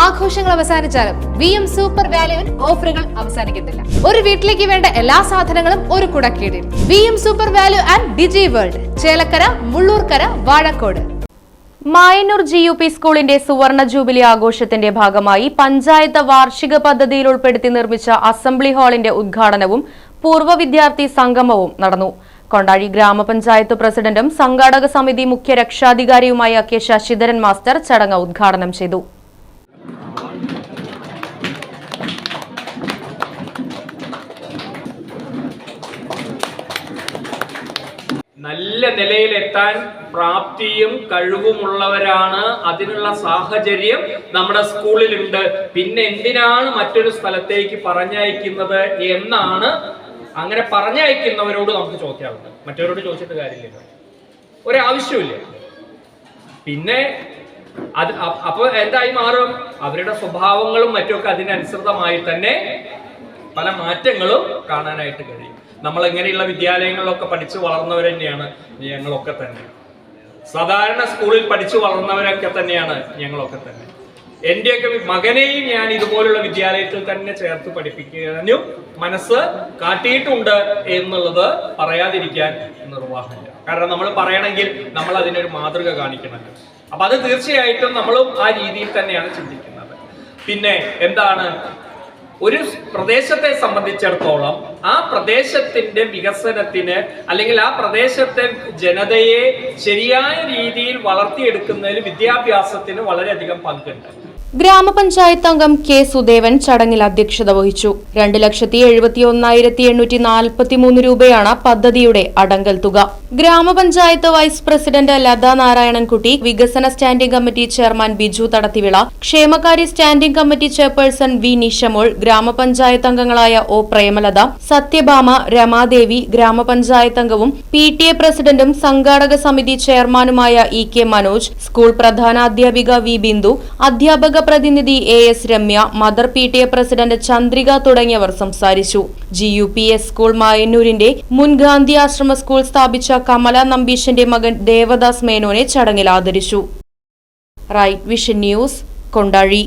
ആഘോഷങ്ങൾ അവസാനിച്ചാലും V M super വാല്യുവിൽ ഓഫറുകൾ അവസാനിക്കുന്നില്ല. ഒരു വീട്ടിലേക്ക് വേണ്ട എല്ലാ സാധനങ്ങളും ഒരു കുടക്കീടിൽ. V M super value and Digi World Chelakkara Mullurkara Vazhakode. Mayannur G U P സ്കൂളിന്റെ സുവർണ ജൂബിലി ആഘോഷത്തിന്റെ ഭാഗമായി പഞ്ചായത്ത് വാർഷിക പദ്ധതിയിൽ ഉൾപ്പെടുത്തി നിർമ്മിച്ച അസംബ്ലി ഹാളിന്റെ ഉദ്ഘാടനവും പൂർവ വിദ്യാർത്ഥി സംഗമവും നടന്നു. കൊണ്ടാഴി ഗ്രാമപഞ്ചായത്ത് പ്രസിഡന്റും സംഘാടക സമിതി മുഖ്യ രക്ഷാധികാരിയുമായ കെ ശശിധരൻ മാസ്റ്റർ ചടങ്ങ് ഉദ്ഘാടനം ചെയ്തു. നല്ല നിലയിലെത്താൻ പ്രാപ്തിയും കഴിവുമുള്ളവരാണ്. അതിനുള്ള സാഹചര്യം നമ്മുടെ സ്കൂളിലുണ്ട്. പിന്നെ എന്തിനാണ് മറ്റൊരു സ്ഥലത്തേക്ക് പറഞ്ഞയക്കുന്നത് എന്നാണ് അങ്ങനെ പറഞ്ഞയക്കുന്നവരോട് നമുക്ക് ചോദിക്കാറുണ്ട് മറ്റവരോട് ചോദിച്ചിട്ട് കാര്യമില്ല. ഒരാവശ്യമില്ല പിന്നെ അത് അപ്പൊ എന്തായി മാറും? അവരുടെ സ്വഭാവങ്ങളും മറ്റുമൊക്കെ അതിനനുസൃതമായി തന്നെ പല മാറ്റങ്ങളും കാണാനായിട്ട് കഴിയും. നമ്മൾ എങ്ങനെയുള്ള വിദ്യാലയങ്ങളിലൊക്കെ പഠിച്ചു വളർന്നവർ തന്നെയാണ് ഞങ്ങളൊക്കെ തന്നെ. സാധാരണ സ്കൂളിൽ പഠിച്ചു വളർന്നവരൊക്കെ തന്നെയാണ് ഞങ്ങളൊക്കെ തന്നെ. എന്റെയൊക്കെ വി- മകനെയും ഞാൻ ഇതുപോലുള്ള വിദ്യാലയത്തിൽ തന്നെ ചേർത്ത് പഠിപ്പിക്കാനും മനസ്സ് കാട്ടിയിട്ടുണ്ട് എന്നുള്ളത് പറയാതിരിക്കാൻ നിർവാഹമില്ല. കാരണം നമ്മൾ പറയണമെങ്കിൽ നമ്മൾ അതിനൊരു മാതൃക കാണിക്കണമല്ലോ അപ്പൊ അത് തീർച്ചയായിട്ടും നമ്മളും ആ രീതിയിൽ തന്നെയാണ് ചിന്തിക്കുന്നത്. പിന്നെ എന്താണ്? ഒരു പ്രദേശത്തെ സംബന്ധിച്ചിടത്തോളം ആ പ്രദേശത്തിന്റെ വികസനത്തിന് അല്ലെങ്കിൽ ആ പ്രദേശത്തെ ജനതയെ ശരിയായ രീതിയിൽ വളർത്തിയെടുക്കുന്നതിൽ വിദ്യാഭ്യാസത്തിന് വളരെയധികം പങ്കുണ്ട്. ഗ്രാമപഞ്ചായത്ത് അംഗം കെ സുദേവൻ ചടങ്ങിൽ അധ്യക്ഷത വഹിച്ചു. രണ്ട് ലക്ഷത്തി എഴുപത്തി ഒന്നായിരത്തി എണ്ണൂറ്റി നാൽപ്പത്തി മൂന്ന് രൂപയാണ് പദ്ധതിയുടെ അടങ്കൽ തുക. ഗ്രാമപഞ്ചായത്ത് വൈസ് പ്രസിഡന്റ് ലത നാരായണൻകുട്ടി വികസന standing committee chairman Biju Thadathivila ക്ഷേമകാര്യ standing committee chairperson V Nishamol ഗ്രാമപഞ്ചായത്ത് അംഗങ്ങളായ ഒ പ്രേമലത സത്യഭാമ രമാദേവി ഗ്രാമപഞ്ചായത്ത് അംഗവും പി ടി എ പ്രസിഡന്റും സംഘാടക സമിതി ചെയർമാനുമായ ഇ കെ മനോജ് സ്കൂൾ പ്രധാനാധ്യാപിക വി ബിന്ദു അധ്യാപക പ്രതിനിധി A S Ramya mother P T A president Chandrika തുടങ്ങിയവർ സംസാരിച്ചു. G U P S school മായന്നൂരിന്റെ മുൻ ഗാന്ധി ആശ്രമ സ്കൂൾ സ്ഥാപിച്ച കമല നമ്പീശന്റെ മകൻ ദേവദാസ് മേനോനെ ചടങ്ങിൽ ആദരിച്ചു. Right Vision news Kondazhi.